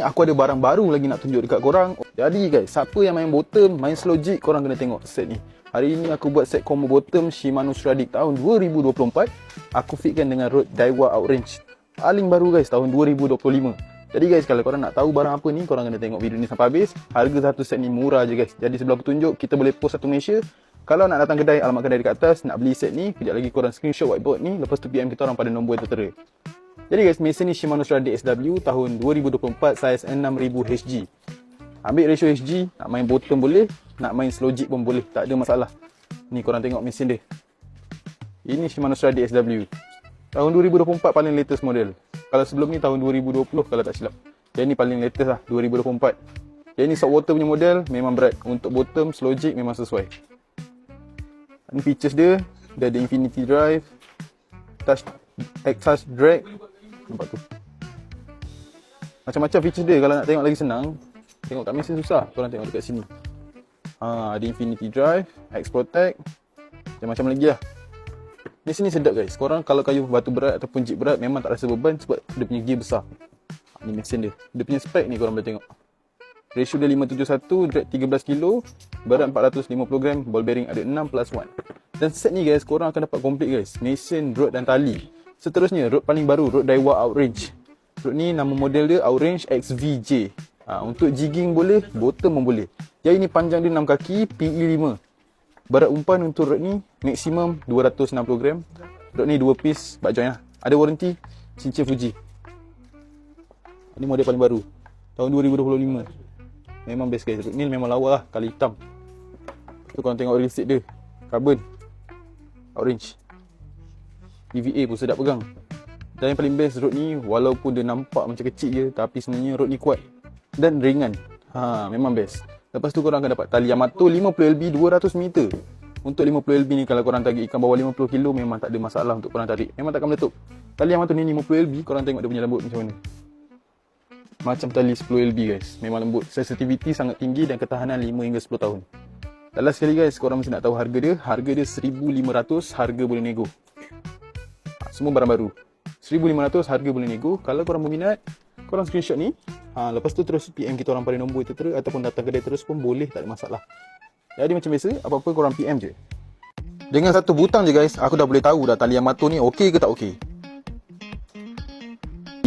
ni aku ada barang baru lagi nak tunjuk dekat korang. Jadi guys, siapa yang main bottom, main slow jig, korang kena tengok set ni. Hari ni aku buat set combo bottom Shimano Stradic tahun 2024. Aku fitkan dengan Rode Daiwa Outrange. Paling baru guys, tahun 2025. Jadi guys, kalau korang nak tahu barang apa ni, korang kena tengok video ni sampai habis. Harga satu set ni murah je guys. Jadi sebelum aku tunjuk, kita boleh post satu Malaysia. Kalau nak datang kedai, alamat kedai dekat atas, nak beli set ni, kejap lagi korang screenshot whiteboard ni, lepas tu PM kita orang pada nombor yang tertera. Jadi guys, mesin ni Shimano Stradic SW tahun 2024 saiz 6000 HG. Ambil ratio HG, nak main bottom boleh, nak main slow jig pun boleh, tak ada masalah. Ni korang tengok mesin dia. Ini Shimano Stradic SW. Tahun 2024 paling latest model. Kalau sebelum ni tahun 2020 kalau tak silap. Yang ni paling latest lah, 2024. Yang ni saltwater punya model, memang berat. Untuk bottom, slow jig memang sesuai. Ini features dia, dia ada infinity drive, touch, touch drag, Nampak tu. Macam-macam feature dia Kalau nak tengok lagi senang Tengok kat mesin susah Korang tengok dekat sini. Ha, Ada Infinity Drive X Protect Macam-macam lagi lah. Ni sedap guys. Korang kalau kayu batu berat Ataupun jeep berat Memang tak rasa beban Sebab dia punya gear besar. Ni mesin dia. Dia punya spek ni korang boleh tengok. Ratio dia 571 Drag 13 kilo Berat 450 gram Ball bearing ada 6 plus 1 Dan set ni guys Korang akan dapat komplit guys. Mesin, rod dan tali Seterusnya, rod paling baru, rod Daiwa Outrange. Rod ni nama model dia Outrange XVJ. Ha, untuk jigging boleh, bottom pun boleh. Yang ini panjang dia 6 kaki, PE5. Berat umpan untuk rod ni maksimum 260 gram. Rod ni 2 piece, bak join lah. Ada warranty, cincin Fuji. Ini model paling baru. Tahun 2025. Memang best guys. Rod ni memang lawa lah, kali hitam. Tu korang tengok receipt dia. Carbon. Orange. EVA pun sedap pegang. Dan yang paling best road ni walaupun dia nampak macam kecil je tapi sebenarnya road ni kuat dan ringan. Ha memang best. Lepas tu korang akan dapat tali Yamato 50LB 200 meter. Untuk 50LB ni kalau korang tarik ikan bawah 50 kilo memang tak ada masalah untuk korang tarik. Memang takkan meletup. Tali Yamato ni 50LB korang tengok dia punya lembut macam mana. Macam tali 10LB guys. Memang lembut. Sensitivity sangat tinggi dan ketahanan 5 hingga 10 tahun. Dan last sekali guys, korang mesti nak tahu harga dia. Harga dia 1500, harga boleh nego semua barang baru. 1500 harga boleh nego kalau korang berminat korang screenshot ni. Ha, lepas tu terus PM kita orang pada nombor itu terus ataupun datang kedai terus pun boleh tak ada masalah. Jadi macam biasa apa-apa korang PM je. Dengan satu butang je guys aku dah boleh tahu dah tali Yamato ni okey ke tak okey